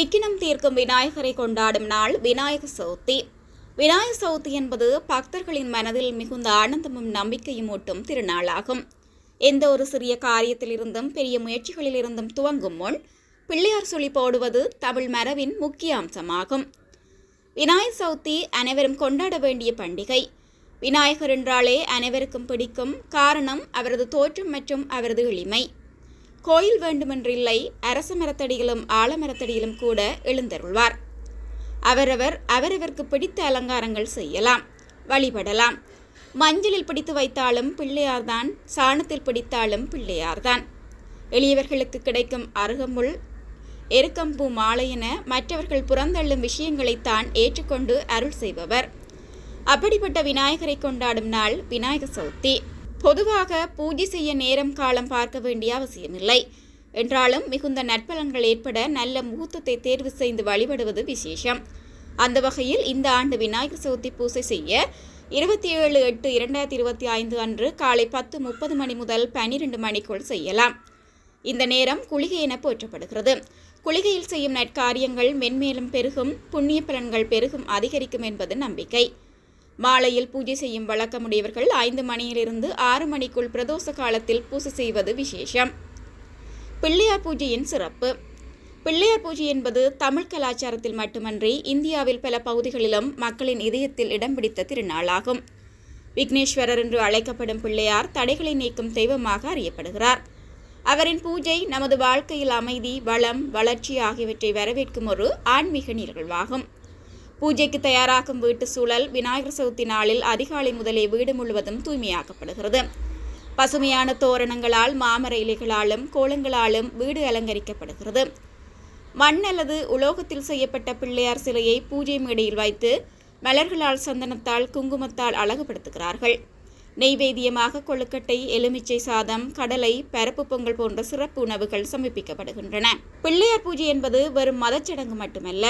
விக்கினம் தீர்க்கும் விநாயகரை கொண்டாடும் நாள் விநாயக சவுத்தி விநாயக சவுத்தி என்பது பக்தர்களின் மனதில் மிகுந்த ஆனந்தமும் நம்பிக்கையும் ஊட்டும் திருநாளாகும். எந்த ஒரு சிறிய காரியத்திலிருந்தும் பெரிய முயற்சிகளிலிருந்தும் துவங்கும் முன் பிள்ளையார் சொல்லி போடுவது தமிழ் மரபின் முக்கிய அம்சமாகும். விநாயக சவுத்தி அனைவரும் கொண்டாட வேண்டிய பண்டிகை. விநாயகர் என்றாலே அனைவருக்கும் பிடிக்கும் காரணம் அவரது தோற்றம் மற்றும் அவரது எளிமை. கோயில் வேண்டுமென்றில்லை அரச மரத்தடியிலும் ஆலமரத்தடியிலும் கூட எழுந்தருள்வார். அவரவர் அவரவருக்கு பிடித்த அலங்காரங்கள் செய்யலாம் வழிபடலாம். மஞ்சளில் பிடித்து வைத்தாலும் பிள்ளையார்தான் சாணத்தில் பிடித்தாலும் பிள்ளையார்தான். எளியவர்களுக்கு கிடைக்கும் அருகமுள் எருக்கம்பூ மாலை என மற்றவர்கள் புறந்தள்ளும் விஷயங்களைத்தான் ஏற்றுக்கொண்டு அருள் செய்பவர். அப்படிப்பட்ட விநாயகரை கொண்டாடும் நாள் விநாயக சதுர்த்தி. பொதுவாக பூஜை செய்ய நேரம் காலம் பார்க்க வேண்டிய அவசியமில்லை. என்றாலும் மிகுந்த நற்பலன்கள் ஏற்பட நல்ல முகூர்த்தத்தை தேர்வு செய்து வழிபடுவது விசேஷம். அந்த வகையில் இந்த ஆண்டு விநாயகர் சதுர்த்தி பூஜை செய்ய இருபத்தி ஏழு எட்டு இரண்டாயிரத்தி இருபத்தி ஐந்து அன்று காலை பத்து முப்பது மணி முதல் பன்னிரண்டு மணிக்குள் செய்யலாம். இந்த நேரம் குளிகை என போற்றப்படுகிறது. குளிகையில் செய்யும் நற்காரியங்கள் மென்மேலும் பெருகும் புண்ணிய பலன்கள் பெருகும் அதிகரிக்கும் என்பது நம்பிக்கை. மாலையில் பூஜை செய்யும் வழக்கமுடையவர்கள் ஐந்து மணியிலிருந்து ஆறு மணிக்குள் பிரதோஷ காலத்தில் பூஜை செய்வது விசேஷம். பிள்ளையார் பூஜையின் சிறப்பு. பிள்ளையார் பூஜை என்பது தமிழ் கலாச்சாரத்தில் மட்டுமன்றி இந்தியாவில் பல பகுதிகளிலும் மக்களின் இதயத்தில் இடம் பிடித்த திருநாளாகும். விக்னேஸ்வரர் என்று அழைக்கப்படும் பிள்ளையார் தடைகளை நீக்கும் தெய்வமாக அறியப்படுகிறார். அவரின் பூஜை நமது வாழ்க்கையில் அமைதி வளம் வளர்ச்சி ஆகியவற்றை வரவேற்கும் ஒரு ஆன்மீக நிகழ்வாகும். பூஜைக்கு தயாராகும் வீட்டு சூழல் விநாயகர் சதுர்த்தி நாளில் அதிகாலை முதலே வீடு முழுவதும் தூய்மையாக்கப்படுகிறது பசுமையான தோரணங்களால் மாமர இலைகளாலும் கோலங்களாலும் வீடு அலங்கரிக்கப்படுகிறது. மண் அல்லது உலோகத்தில் செய்யப்பட்ட பிள்ளையார் சிலையை பூஜை மேடையில் வைத்து மலர்களால் சந்தனத்தால் குங்குமத்தால் அழகுபடுத்துகிறார்கள். நெய்வேத்தியமாக கொழுக்கட்டை எலுமிச்சை சாதம் கடலை பரப்பு பொங்கல் போன்ற சிறப்பு உணவுகள் சமர்ப்பிக்கப்படுகின்றன பிள்ளையார் பூஜை என்பது வெறும் மதச்சடங்கு மட்டுமல்ல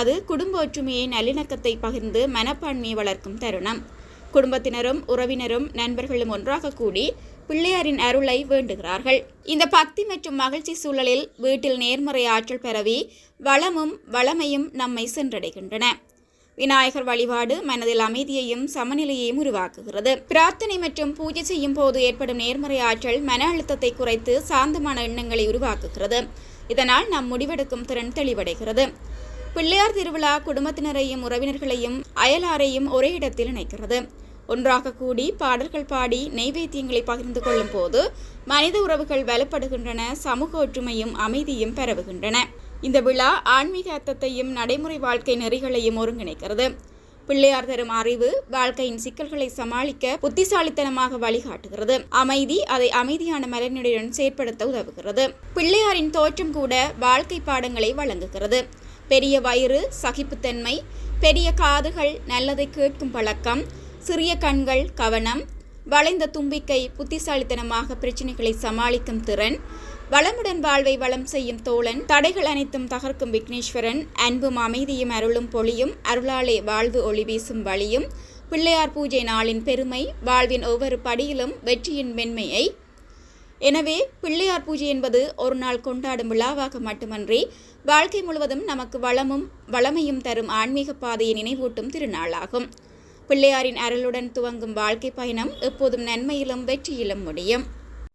அது குடும்ப ஒற்றுமையை நல்லிணக்கத்தை பகிர்ந்து மனப்பான்மையை வளர்க்கும் தருணம். குடும்பத்தினரும் உறவினரும் நண்பர்களும் ஒன்றாக கூடி பிள்ளையாரின் அருளை வேண்டுகிறார்கள். இந்த பக்தி மற்றும் மகிழ்ச்சி சூழலில் வீட்டில் நேர்மறை ஆற்றல் பெறவி வளமும் வளமையும் நம்மை சென்றடைகின்றன. விநாயகர் வழிபாடு மனதில் அமைதியையும் சமநிலையையும் உருவாக்குகிறது. பிரார்த்தனை மற்றும் பூஜை செய்யும் போது ஏற்படும் நேர்மறை ஆற்றல் மன அழுத்தத்தை குறைத்து சாந்தமான எண்ணங்களை உருவாக்குகிறது. இதனால் நாம் முடிவெடுக்கும் திறன் தெளிவடைகிறது. பிள்ளையார் திருவிழா குடும்பத்தினரையும் உறவினர்களையும் அயலாரையும் ஒரே இடத்தில் இணைக்கிறது. ஒன்றாக கூடி பாடல்கள் பாடி நெய்வேத்தியங்களை பகிர்ந்து கொள்ளும் போது மனித உறவுகள் வலுப்படுகின்றன சமூக ஒற்றுமையும் அமைதியும் பரவுகின்றன. இந்த விழா ஆன்மீக அர்த்தத்தையும் நடைமுறை வாழ்க்கை நெறிகளையும் ஒருங்கிணைக்கிறது. பிள்ளையார் தரும் அறிவு வாழ்க்கையின் சிக்கல்களை சமாளிக்க புத்திசாலித்தனமாக வழிகாட்டுகிறது. அமைதி அதை அமைதியான மலர்நிலையுடன் செயற்படுத்த உதவுகிறது. பிள்ளையாரின் தோற்றம் கூட வாழ்க்கை பாடங்களை வழங்குகிறது. பெரிய வயிறு சகிப்புத்தன்மை பெரிய காதுகள் நல்லதை கேட்கும் பழக்கம் சிறிய கண்கள் கவனம் வளைந்த தும்பிக்கை புத்திசாலித்தனமாக பிரச்சனைகளை சமாளிக்கும் திறன் வளமுடன் வாழ்வை வளம் செய்யும் தோழன் தடைகள் அனைத்தும் தகர்க்கும் விக்னேஸ்வரன் அன்பும் அமைதியும் அருளும் பொழியும் அருளாலே வாழ்வு ஒளி வீசும் வழியும் பிள்ளையார் பூஜை நாளின் பெருமை வாழ்வின் ஒவ்வொரு படியிலும் வெற்றியின் மென்மையை எனவே பிள்ளையார் பூஜை என்பது ஒரு நாள் கொண்டாடும் விழாவாக மட்டுமன்றி வாழ்க்கை முழுவதும் நமக்கு வளமும் வளமையும் தரும் ஆன்மீக பாதையை நினைவூட்டும் திருநாளாகும். பிள்ளையாரின் அருளுடன் துவங்கும் வாழ்க்கை பயணம் எப்போதும் நன்மையிலும் வெற்றியிலும் முடியும்.